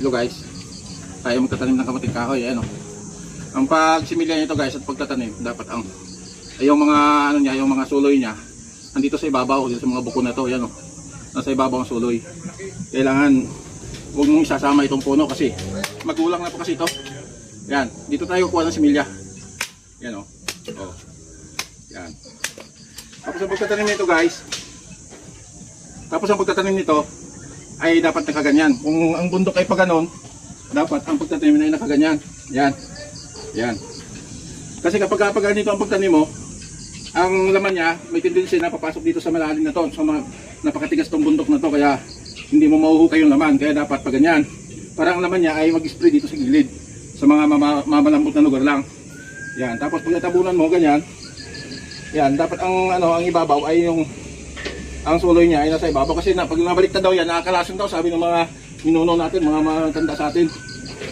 Hello guys. Tayo magtatanim ng kamating kahoy. Ayan o. Ang pagsimilya nito guys at pagtatanim, dapat ang yung mga ano niya, yung mga suloy niya andito sa ibabaw, dito sa mga buko na to, yan o. Nasa ibabaw ang suloy. Kailangan huwag mong isasama itong puno kasi magulang na po kasi ito. Yan, dito tayo kuha ng similya. Yan o. Oh. Yan. Tapos ang pagtatanim nito guys, tapos ang pagtatanim nito ay dapat nakaganyan. Kung ang bundok ay pa ganon, dapat ang pagtatanim ay nakaganyan. Yan. Yan. Kasi kapag kapag ganito ang pagtanim mo, ang laman niya may tendency na papasok dito sa malalim na to. So mga napakatigas tong bundok na to kaya hindi mo mahuhukay yung laman. Kaya dapat pa ganyan. Para ang laman niya ay mag-spray dito sa gilid. Sa mga mama, mamalambot na lugar lang. Yan. Tapos pag natabunan mo ganyan, yan, dapat ang ano ang ibabaw ay yung ang suloy niya ay nasa ibabaw kasi na pag nabaliktad daw yan, nakakalason daw sabi ng mga minuno natin, mga matanda sa atin.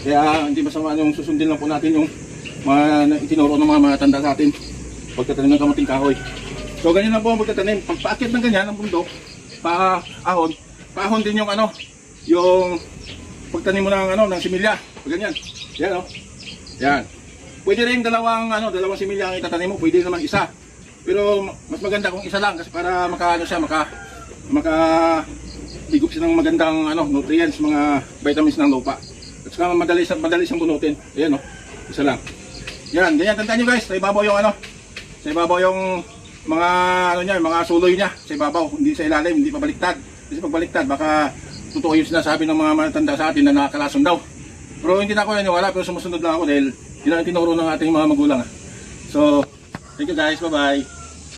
Kaya hindi masama yung susundin lang po natin yung mga itinuro ng mga matanda sa atin pagtatanim ng kamating kahoy. So ganyan lang po ang pagtatanim. Pag paakit ng ganyan ang bundok, paahon, paahon din yung ano, yung pagtanim mo ng ano, ng similya. Pag ganyan. Yan oh. Yan. Pwede rin dalawang ano, dalawang similya ang itatanim mo, pwede naman isa. Pero mas maganda kung isa lang kasi para maka ano siya, maka maka higop siya ng magandang ano, nutrients, mga vitamins ng lupa. At saka madali siya, madali siyang bunutin. Ayan oh. Isa lang. Yan, ganyan tandaan nyo guys, sa ibabaw yung ano, sa ibabaw yung mga ano niya, mga suloy niya sa ibabaw, hindi sa ilalim, hindi pa baliktad. Kasi pag baliktad, baka totoo yung sinasabi ng mga matanda sa atin na nakakalason daw. Pero hindi na ako naniwala, pero sumusunod lang ako dahil yun ang tinuro ng ating mga magulang. So, thank you guys, bye-bye.